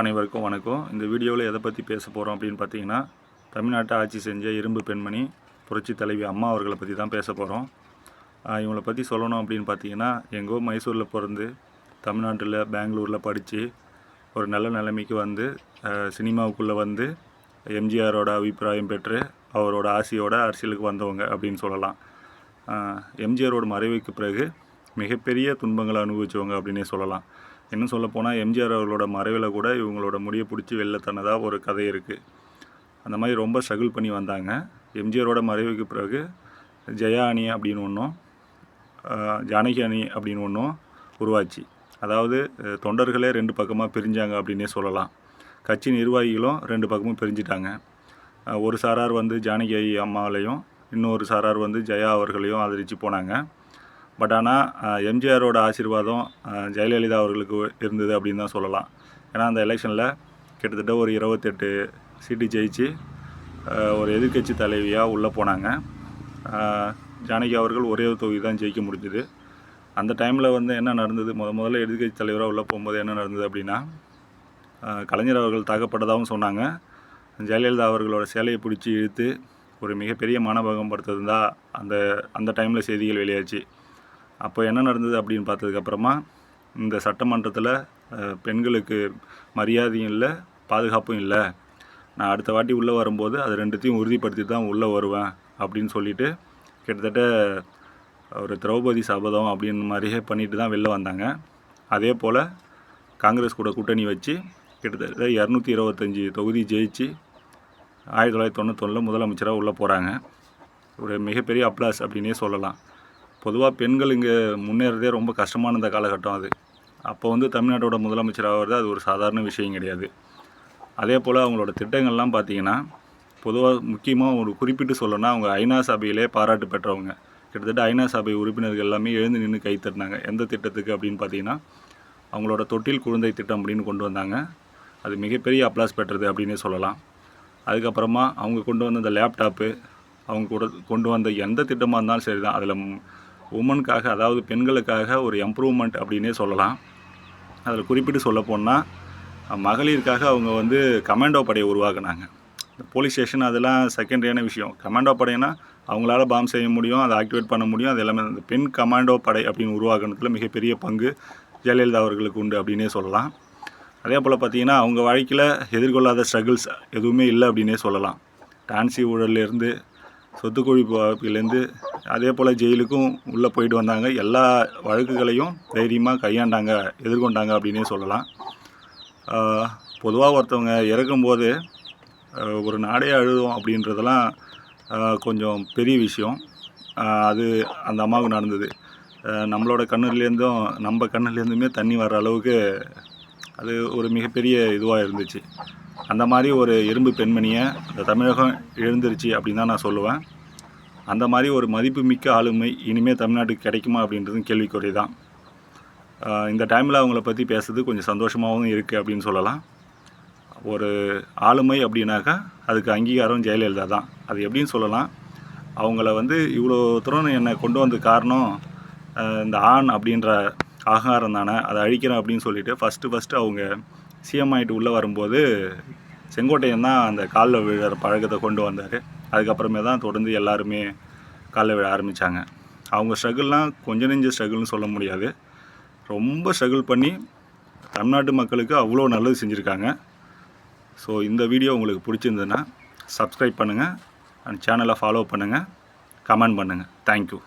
அனைவருக்கும் வணக்கம். இந்த வீடியோவில் எதை பற்றி பேச போகிறோம் அப்படின்னு பார்த்தீங்கன்னா தமிழ்நாட்டை ஆட்சி செஞ்ச இரும்பு பெண்மணி புரட்சி தலைவி அம்மா அவர்களை பற்றி தான் பேச போகிறோம் இவங்களை பற்றி சொல்லணும் அப்படின்னு பார்த்தீங்கன்னா எங்கோ மைசூரில் பிறந்து தமிழ்நாட்டில் பெங்களூரில் படித்து ஒரு நல்ல நிலைமைக்கு வந்து சினிமாவுக்குள்ளே வந்து எம்ஜிஆரோட அபிப்பிராயம் பெற்று அவரோட ஆசையோட அரசியலுக்கு வந்தவங்க அப்படின்னு சொல்லலாம். எம்ஜிஆரோட மறைவுக்கு பிறகு மிகப்பெரிய துன்பங்களை அனுபவிச்சவங்க அப்படின்னே சொல்லலாம். இன்னும் சொல்லப்போனால் எம்ஜிஆர் அவர்களோட மறைவில் கூட இவங்களோட முடியை பிடிச்சி வெளில தன்னதாக ஒரு கதை இருக்குது அந்த மாதிரி ரொம்ப ஸ்ட்ரகிள் பண்ணி வந்தாங்க. எம்ஜிஆரோட மறைவுக்கு பிறகு ஜெயா அணி அப்படின்னு ஒன்றும் ஜானகி அணி அப்படின்னு ஒன்றும் உருவாச்சு. அதாவது தொண்டர்களே ரெண்டு பக்கமாக பிரிஞ்சாங்க அப்படின்னே சொல்லலாம். கட்சி நிர்வாகிகளும் ரெண்டு பக்கமும் பிரிஞ்சிட்டாங்க. ஒரு சாரார் வந்து ஜானகி ஐ அம்மாவிலையும் இன்னொரு சாரார் வந்து ஜெயா அவர்களையும் ஆதரித்து போனாங்க. பட் ஆனால் எம்ஜிஆரோட ஆசீர்வாதம் ஜெயலலிதா அவர்களுக்கு இருந்தது அப்படின்னு தான் சொல்லலாம். ஏன்னா அந்த எலெக்ஷனில் கிட்டத்தட்ட ஒரு இருபத்தெட்டு சீட்டு ஜெயிச்சு ஒரு எதிர்க்கட்சி தலைவியாக உள்ளே போனாங்க. ஜானகி அவர்கள் ஒரே ஒரு தொகுதி தான் ஜெயிக்க முடிஞ்சுது. அந்த டைமில் வந்து என்ன நடந்தது? முத முதல்ல எதிர்க்கட்சி தலைவராக உள்ளே போகும்போது என்ன நடந்தது அப்படின்னா கலைஞர் அவர்கள் தாக்கப்பட்டதாகவும் சொன்னாங்க. ஜெயலலிதா அவர்களோட சேலையை பிடிச்சி இழுத்து ஒரு மிகப்பெரிய மானபகம் படுத்தது அந்த அந்த டைமில் செய்திகள் வெளியாச்சு. அப்போ என்ன நடந்தது அப்படின்னு பார்த்ததுக்கப்புறமா இந்த சட்டமன்றத்தில் பெண்களுக்கு மரியாதையும் இல்லை பாதுகாப்பும் இல்லை. நான் அடுத்த வாட்டி உள்ளே வரும்போது அது ரெண்டுத்தையும் உறுதிப்படுத்தி தான் உள்ளே வருவேன் அப்படின்னு சொல்லிட்டு கிட்டத்தட்ட ஒரு திரௌபதி சபதம் அப்படின்னு மாதிரியே பண்ணிட்டு தான் வெளில வந்தாங்க. அதே போல் காங்கிரஸ் கூட கூட்டணி வச்சு கிட்டத்தட்ட இரநூத்தி இருபத்தஞ்சி தொகுதி ஜெயிச்சு ஆயிரத்தி தொள்ளாயிரத்தி தொண்ணூத்தொன்னில் முதலமைச்சராக உள்ளே போகிறாங்க ஒரு மிகப்பெரிய அப்ளாஸ் அப்படின்னே சொல்லலாம். பொதுவாக பெண்கள் இங்கே முன்னேறதே ரொம்ப கஷ்டமான இந்த காலகட்டம் அது. அப்போ வந்து தமிழ்நாட்டோட முதலமைச்சர் ஆகிறது அது ஒரு சாதாரண விஷயம் கிடையாது. அதே போல் அவங்களோட திட்டங்கள்லாம் பார்த்திங்கன்னா பொதுவாக முக்கியமாக ஒரு குறிப்பிட்டு சொல்லணும்னா அவங்க ஐநா சபையிலே பாராட்டு பெற்றவங்க. கிட்டத்தட்ட ஐநா சபை உறுப்பினர்கள் எல்லாமே எழுந்து நின்று கை தட்டினாங்க. எந்த திட்டத்துக்கு அப்படின்னு பார்த்தீங்கன்னா அவங்களோட தொட்டில் குழந்தை திட்டம் அப்படின்னு கொண்டு வந்தாங்க. அது மிகப்பெரிய அப்ளாஸ் பெற்றது அப்படின்னே சொல்லலாம். அதுக்கப்புறமா அவங்க கொண்டு வந்த அந்த லேப்டாப்பு அவங்க கூட கொண்டு வந்த எந்த திட்டமாக இருந்தாலும் சரி தான் அதில் உமனுக்காக அதாவது பெண்களுக்காக ஒரு எம்ப்ரூவ்மெண்ட் அப்படின்னே சொல்லலாம். அதில் குறிப்பிட்டு சொல்ல போனால் மகளிருக்காக அவங்க வந்து கமாண்டோ படையை உருவாக்குனாங்க. இந்த போலீஸ் ஸ்டேஷன் அதெல்லாம் செகண்டரியான விஷயம். கமாண்டோ படைனா அவங்களால பாம் செய்ய முடியும் அதை ஆக்டிவேட் பண்ண முடியும் அது எல்லாமே அந்த பெண் கமாண்டோ படை அப்படின்னு உருவாக்குனதில் மிகப்பெரிய பங்கு ஜெயலலிதா அவர்களுக்கு உண்டு அப்படின்னே சொல்லலாம். அதே போல் பார்த்தீங்கன்னா அவங்க வாழ்க்கையில் எதிர்கொள்ளாத ஸ்ட்ரகிள்ஸ் எதுவுமே இல்லை அப்படின்னே சொல்லலாம். டான்சி ஊழல்லேருந்து சொத்துக்குழி வழக்கிலேருந்து அதே போல் ஜெயிலுக்கும் உள்ளே போயிட்டு வந்தாங்க. எல்லா வழக்குகளையும் தைரியமாக கையாண்டாங்க எதிர்கொண்டாங்க அப்படின்னே சொல்லலாம். பொதுவாக ஒருத்தவங்க இறக்கும்போது ஒரு நாடே அழுதும் அப்படின்றதெல்லாம் கொஞ்சம் பெரிய விஷயம். அது அந்த அம்மாவுக்கு நடந்தது. நம்மளோட கண்ணுலேருந்தும் நம்ம கண்ணுலேருந்துமே தண்ணி வர்ற அளவுக்கு அது ஒரு மிகப்பெரிய இதுவாக இருந்துச்சு. அந்த மாதிரி ஒரு இரும்பு பெண்மணியை இந்த தமிழகம் எழுந்திருச்சு அப்படின்னு தான் நான் சொல்லுவேன். அந்த மாதிரி ஒரு மதிப்புமிக்க ஆளுமை இனிமேல் தமிழ்நாட்டுக்கு கிடைக்குமா அப்படின்றதும் கேள்விக்குறை தான் இந்த டைமில் அவங்கள பற்றி பேசுறது கொஞ்சம் சந்தோஷமாகவும் இருக்குது அப்படின்னு சொல்லலாம். ஒரு ஆளுமை அப்படின்னாக்கா அதுக்கு அங்கீகாரம் ஜெயலலிதா தான். அது எப்படின்னு சொல்லலாம்? அவங்கள வந்து இவ்வளோ தூரம் என்னை கொண்டு வந்த காரணம் இந்த ஆண் அப்படின்ற ஆகாரம் தானே அதை அழிக்கிறேன் அப்படின்னு சொல்லிட்டு ஃபஸ்ட்டு ஃபஸ்ட்டு அவங்க சிஎம் ஆகிட்டு உள்ளே வரும்போது செங்கோட்டையன் தான் அந்த காலில் விழுற பழக்கத்தை கொண்டு வந்தார். அதுக்கப்புறமே தான் தொடர்ந்து எல்லாருமே காலில் விழ ஆரம்பித்தாங்க அவங்க ஸ்ட்ரகிள்லாம் கொஞ்ச நெஞ்ச ஸ்ட்ரகிள்னு சொல்ல முடியாது. ரொம்ப ஸ்ட்ரகிள் பண்ணி தமிழ்நாட்டு மக்களுக்கு அவ்வளோ நல்லது செஞ்சுருக்காங்க. ஸோ இந்த வீடியோ உங்களுக்கு பிடிச்சிருந்ததுன்னா சப்ஸ்கிரைப் பண்ணுங்கள் அண்ட் சேனலை ஃபாலோ பண்ணுங்கள் கமெண்ட் பண்ணுங்கள் தேங்க்யூ.